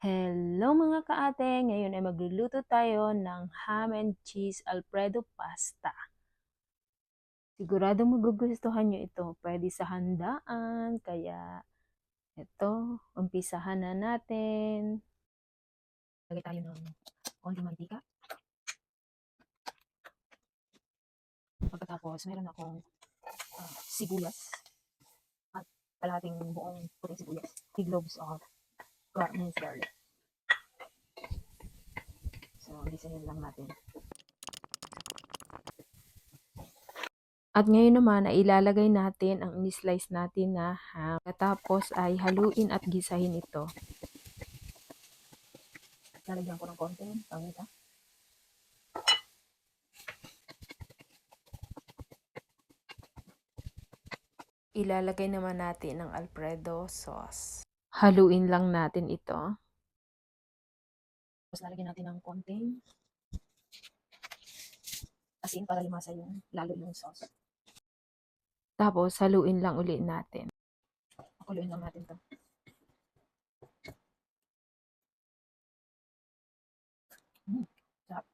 Hello mga kaate! Ngayon ay magluluto tayo ng ham and cheese alfredo pasta. Sigurado magugustuhan nyo ito. Pwede sa handaan, kaya ito, umpisahan na natin. Lagay tayo ng konting mantika. Pagkatapos, meron akong ah, sibuyas at kalahating buong puting sibuyas. 3 cloves of minced garlic. So, gisahin lang natin. At ngayon naman ay ilalagay natin ang in-slice natin na ham. Tapos ay haluin at gisahin ito. Lalagyan ko ng konting pangita. Ilalagay naman natin ang alfredo sauce. Haluin lang natin ito. Tapos lalagyan natin ng konting asin para lumasa yung lalo yung sauce. Tapos haluin lang uli natin. Pakuluin lang natin to. Mm, sarap.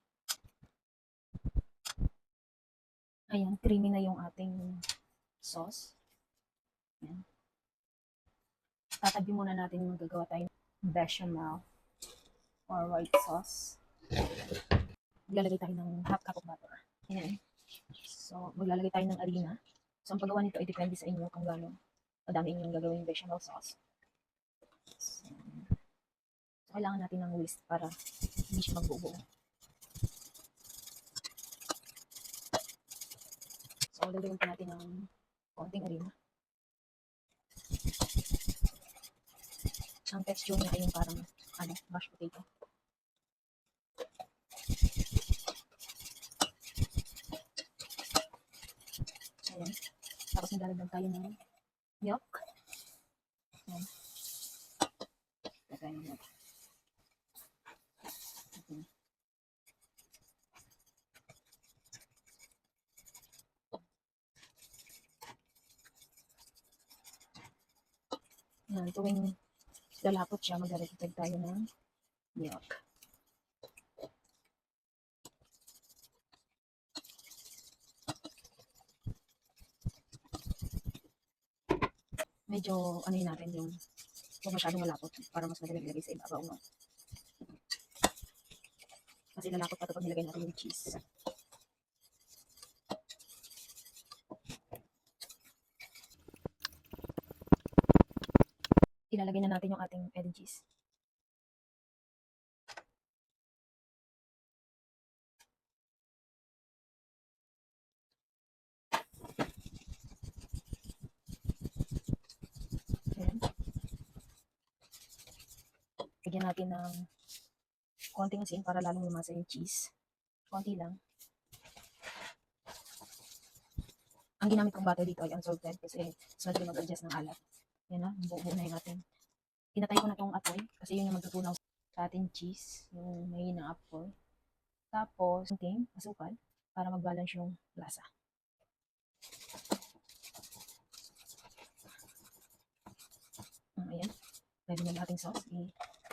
Ayan, creamy na yung ating sauce. Ayan. Tatabi muna natin yung gagawa tayo bechamel or white sauce. Maglalagay tayo ng half cup of butter. Ayan. So, maglalagay tayo ng harina. So, ang paggawa nito ay depende sa inyo kung gaano madami inyong gagawin bechamel sauce. So, kailangan natin ng whisk para hindi siya magbubuo. So, lagyan pa natin ng konting harina. Ang texture niya ay yung parang ano, mashed potato. Ayan. Tapos naglalagdag tayo ng milk. Ayan. Lagayin natin. Okay. Ayan, tuwing lalapot siya, maglalagdag tayo ng milk. Medyo, ano yun natin yung huwag masyadong malapot para mas madali ilagay sa ibabaw mo. Kasi lalapot pa ito pag nilagay natin yung cheese. Ilalagay na natin yung ating cheese. Ayan. Lagyan natin ng konting asin para lalong lumasa yung cheese. Konti lang. Ang ginamit kong butter dito ay unsalted kasi mas madali mag-adjust ng alat. Yan na, buo na yung atin. Pinatay ko na tong apoy kasi yun yung magtutunaw sa ating cheese, yung may na apoy. Tapos, konting asukal para mag-balance yung lasa. Mm, Ayan. Ready na yung ating sauce.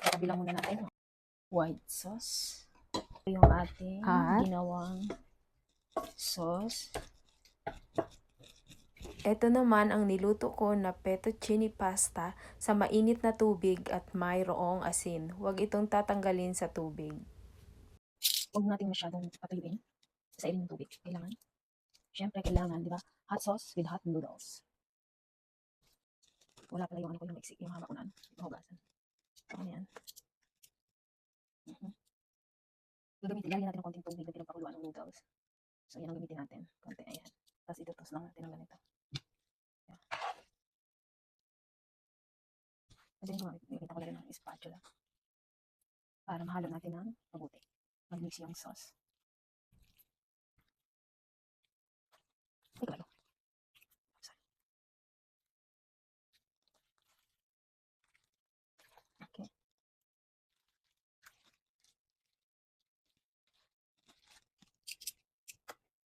I-kabilang muna natin. White sauce. Ito yung ating At? ginawang sauce. Ito naman ang niluto ko na fettuccine pasta sa mainit na tubig at mayroong asin. Huwag itong tatanggalin sa tubig. Huwag natin masyadong patuyuin sa ilim ng tubig. Kailangan. Siyempre, kailangan, di ba? Hot sauce with hot noodles. Wala pala yung ano ko yung maiksi, yung hama ko na yung hugasan. So, ano yan? Mhm. Gagamitin, lalagyan natin ng konting tubig na pinagpakuluan ng noodles. So, yan ang gamitin natin. Konti, ayan. Tapos itutos lang natin ng ganito. Rin gumamit, nakikita ko na rin ng spatula. Para mahalo natin ng mabuti. Mag-mix yung sauce. Okay.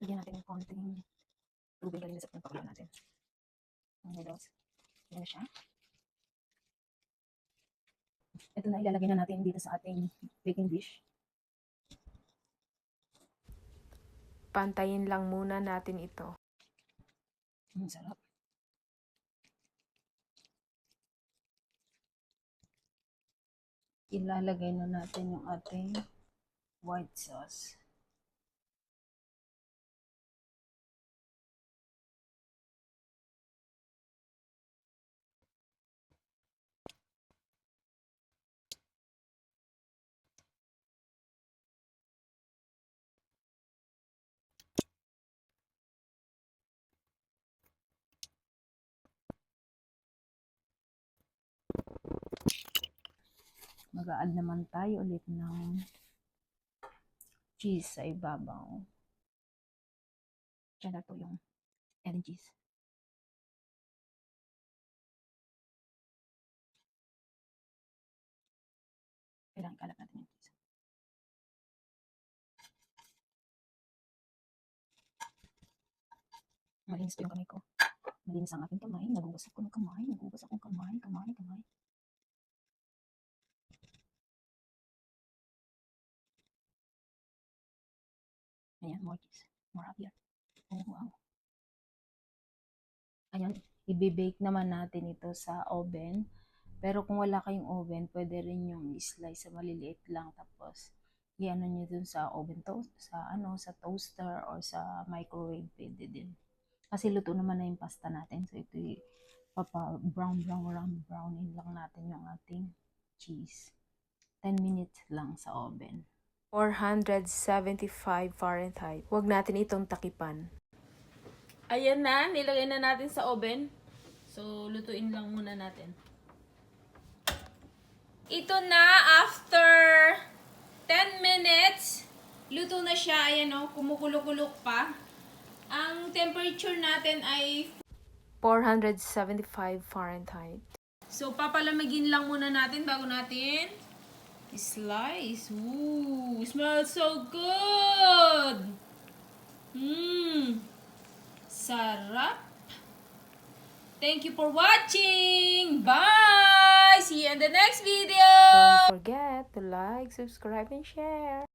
Lagyan natin ng konting tubig galing sa pinapakulo natin. Ang noodles. Na siya. Ito na ilalagay na natin dito sa ating baking dish. Pantayin lang muna natin ito. Ang sarap. Ilalagay na natin yung ating white sauce. Mag-a-add naman tayo ulit ng cheese sa ibabaw. Diyan po yung Ellen cheese. Kailangan kalat natin yung cheese. Malinis po yung kamay ko. Malinis ang aking kamay. Nagugas ako ng kamay. Nagugas akong kamay. Kamay, kamay. Ayan, cheese. More happier. Oh, wow. Ayan, ibibake naman natin ito sa oven. Pero kung wala kayong oven, pwede rin yung slice sa maliliit lang. Tapos, iano nyo dun sa oven toast, sa ano, sa toaster or sa microwave, pwede din. Kasi luto naman na yung pasta natin. So, ito papa brown, brown, brown, brownin lang natin yung ating cheese. 10 minutes lang sa oven. 475 Fahrenheit. Huwag natin itong takipan. Ayan na, nilagay na natin sa oven. So, lutuin lang muna natin. Ito na, after 10 minutes, luto na siya. Ayan o, kumukulo-kulok pa. Ang temperature natin ay 475 Fahrenheit. So, papalamigin lang muna natin bago natin slice. Ooh, smells so good! Mmm, sarap! Thank you for watching! Bye! See you in the next video! Don't forget to like, subscribe, and share.